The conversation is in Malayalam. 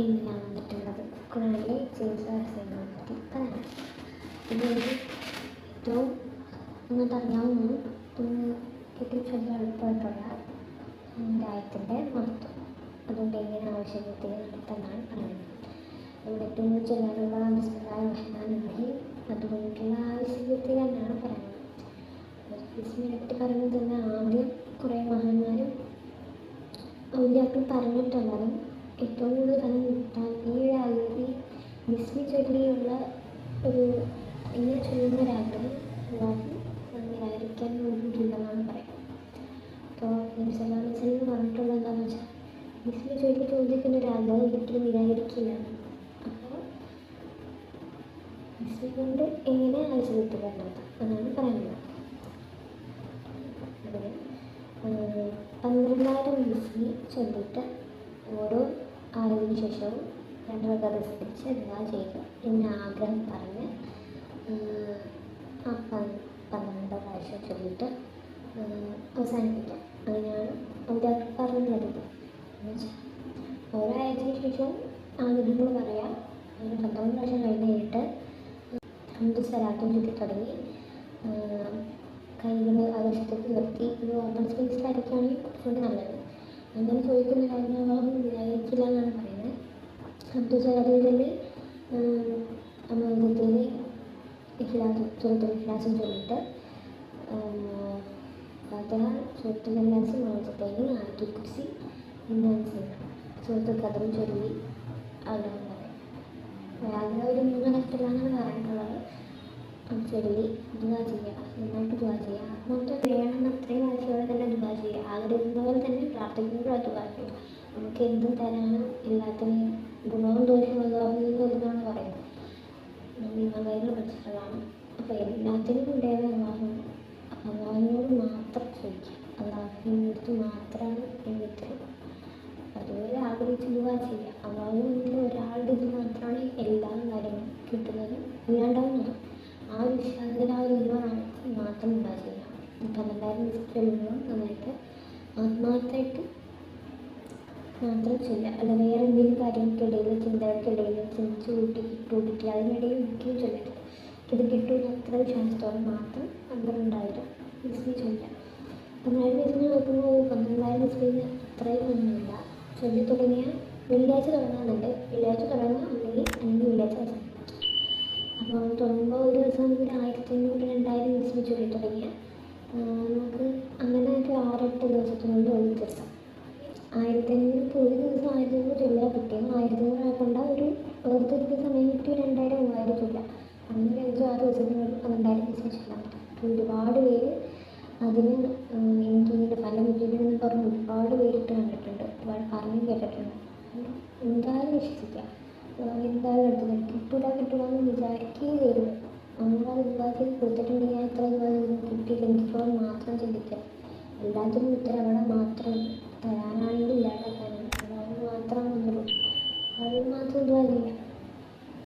എങ്ങനെയാണ് വന്നിട്ടുള്ളത്. ഖുറാനിലെ ചികിത്സ രഹസ്യങ്ങളെ പറ്റി പറയാം ഇതിൽ ഏറ്റവും നിങ്ങൾക്ക് അറിയാവുന്ന ഏറ്റവും ചെറിയ എളുപ്പമായിട്ടുള്ള ആയത്തിന്റെ മഹത്വം അതുകൊണ്ട് എങ്ങനെ ആവശ്യത്തിൽ നടത്താനാണ് പറയുന്നത് ഇവിടെ ഏറ്റവും ചെറിയുള്ള റഹ്മാൻ റഹീം അതുകൊണ്ടുള്ള ആവശ്യത്തിൽ തന്നെയാണ് പറയുന്നത് പറ്റി പറയുന്നത് തന്നെ ആദ്യം കുറേ മഹാന്മാരും ഔലിയാക്കൾ പറഞ്ഞിട്ടുള്ളതും ഏറ്റവും കൂടുതൽ നിരാകരിക്കാൻ വേണ്ടിയിട്ടുണ്ടെന്നാണ് പറയുന്നത്. അപ്പോൾ നബി സല്ലല്ലാഹു അലൈഹി വസല്ലം പറഞ്ഞിട്ടുള്ളത് എന്താണെന്ന് വെച്ചാൽ മുസ്ലിം ചോദിക്കുന്ന ഒരു ആഗ്രഹം ഒരിക്കലും നിരാകരിക്കില്ല അപ്പോൾ മുസ്ലിം കൊണ്ട് എങ്ങനെ ആവശ്യത്തിൽ വരുന്നത് എന്നാണ് പറയുന്നത്. അതിന് പന്ത്രണ്ടായിരം ബിസ്മി ചൊല്ലിട്ട് ഓരോ ആരോഗ്യ ശേഷവും രണ്ടു വക റിസ്പിച്ച് എന്താ ചെയ്യുക എന്ന ആഗ്രഹം പറഞ്ഞ് ആ പന്ത്രണ്ട് ചൊല്ലിയിട്ട് അവസാനിപ്പിക്കാം. അങ്ങനെയാണ് അവിടെ പറഞ്ഞു തരുന്നത് ഓരോ ആയതിനു ശേഷവും ആഗ്രഹങ്ങൾ പറയാം. അങ്ങനെ പന്ത്രണ്ട് വർഷം കഴിഞ്ഞ് കഴിഞ്ഞിട്ട് അഞ്ച് സ്ഥലത്തും ചുറ്റി തുടങ്ങി കൈകൾ ആകാശത്തേക്ക് നിർത്തി. ഒരു ഓപ്പൺ സ്പേസിലായിരിക്കുകയാണെങ്കിൽ കുറച്ചുകൂടി നല്ലത്. അങ്ങനെ ചോദിക്കുന്ന കാര്യങ്ങളൊന്നും വിചാരിക്കില്ല എന്നാണ് പറയുന്നത്. അബ്ദുൽ സലാദിൽ അമൃതത്തിൽ ഇഖ്ലാസ് സുഹൃത്തുൽ ഇഖ്ലാസും ചൊല്ലിയിട്ട് ഫാത്തിഹ സുഹൃത്തുൽ ഇഖ്ലാസും അമൃതത്തേന് ആറ്റുൽ കുർസി എന്നനുസരിച്ച് സുഹൃത്തുൽ ഖദറും ചൊല്ലി ആഗ്രഹം പറയും ഒരു മൂന്ന് പറഞ്ഞിട്ടുള്ളത്. ചൊല്ലി ദുവാ ചെയ്യുക നന്നായിട്ട് ദുവാ ചെയ്യുക ആത്മാർത്ഥം വേണമെന്ന് അത്രയും ആവശ്യമുള്ള തന്നെ ദുവാ ചെയ്യുക ആഗ്രഹിക്കുന്ന പോലെ തന്നെ പ്രാർത്ഥിക്കുമ്പോൾ ദുവാ ചെയ്യുക. നമുക്ക് എന്തും തരാനും എല്ലാത്തിനെയും ഗുണവും ദോഷവും അള്ളാഹുവിൽ വരുന്നതാണ് പറയുന്നത്. നിയമകയിൽ പഠിച്ചിട്ടുള്ളതാണ്. അപ്പോൾ എല്ലാത്തിനും ഉണ്ടായത് അടുത്ത് മാത്രമാണ് എന്നിട്ട് അതുപോലെ ആഗ്രഹിച്ച് ദുവാ ചെയ്യുക അള്ളാഹുവിന്റെ ഒരാളുടെ ഇത് മാത്രമാണ് എല്ലാ കാര്യങ്ങളും കിട്ടുന്നത്. ഇല്ലാണ്ടാവുന്നത് ആ വിശ്വാസത്തിൽ ആ ഒരു ഇരുവാണ് മാത്രം ദുവാ ചെയ്യുക പന്ത്രണ്ടായിരം ചെയ്യുമ്പോൾ നന്നായിട്ട്. ആത്മാർത്ഥമായിട്ട് മാത്രം ചൊല്ലുക അല്ല വേറെ എന്തെങ്കിലും കാര്യങ്ങൾക്കിടയിൽ ചിന്തകൾക്കിടയിൽ ചിന്തിച്ച് കൂട്ടി കൂട്ടിട്ട് അതിനിടയിൽ ഒരിക്കലും ചൊല്ലരുത് ഇത് കിട്ടുമെന്ന് അത്ര വിശ്വാസത്തോടെ മാത്രം പന്ത്രണ്ടായിരം ബിസ്മി ചൊല്ലുക പന്ത്രണ്ടായിരം ബിസ്മിന് അത്രയും ഒന്നുമില്ല. ചൊല്ലി തുടങ്ങിയാൽ വെള്ളിയാഴ്ച തുടങ്ങാറുണ്ട്. വെള്ളിയാഴ്ച തുടങ്ങുക അല്ലെങ്കിൽ അല്ലെങ്കിൽ വെള്ളിയാഴ്ച അവസാനം അപ്പോൾ തുടങ്ങുമ്പോൾ ഒരു ദിവസം ഒരു ആയിരത്തി അഞ്ഞൂറ് രണ്ടായിരം ബിസ്മി ചൊല്ലി തുടങ്ങിയാൽ നമുക്ക് അങ്ങനെ ഒരു ആറെട്ട് ദിവസത്തിനുള്ളിൽ ഒരു ദിവസം ആയിരത്തി അഞ്ഞൂറ് ഇപ്പോൾ ഒരു ദിവസം ആയിരത്തി അഞ്ഞൂറ് ചൊല്ലിയാൽ കിട്ടിയത് ആയിരത്തി അഞ്ഞൂറ് കൊണ്ട് ഒരു വെറുതെ ഒരു സമയം കിട്ടി രണ്ടായിരം മൂവായിരം ചൊല്ല അങ്ങനെ അഞ്ചോ ആറ് ദിവസത്തിനുള്ളിൽ പന്ത്രണ്ടായിരം ദിവസം അപ്പോൾ ഒരുപാട് പേര് അതിന് എനിക്ക് ഇതിന്റെ ഫലം കിട്ടിയിട്ടെന്ന് പറഞ്ഞ് ഒരുപാട് പേരിട്ട് കണ്ടിട്ടുണ്ട് ഒരുപാട് പറഞ്ഞു കേട്ടിട്ടുണ്ട് എന്തായാലും വിശ്വസിക്കുക എന്തായാലും എടുത്തത് കിട്ടൂല കിട്ടൂല നമ്മളത് ദുവാ ചെയ്ത് കൊടുത്തിട്ടുണ്ടെങ്കിൽ എത്ര ദുവാ ചെയ്ത് കിട്ടിയില്ലെങ്കിൽ മാത്രം ചിന്തിക്കുക എല്ലാത്തിനും ഉത്തരം മാത്രം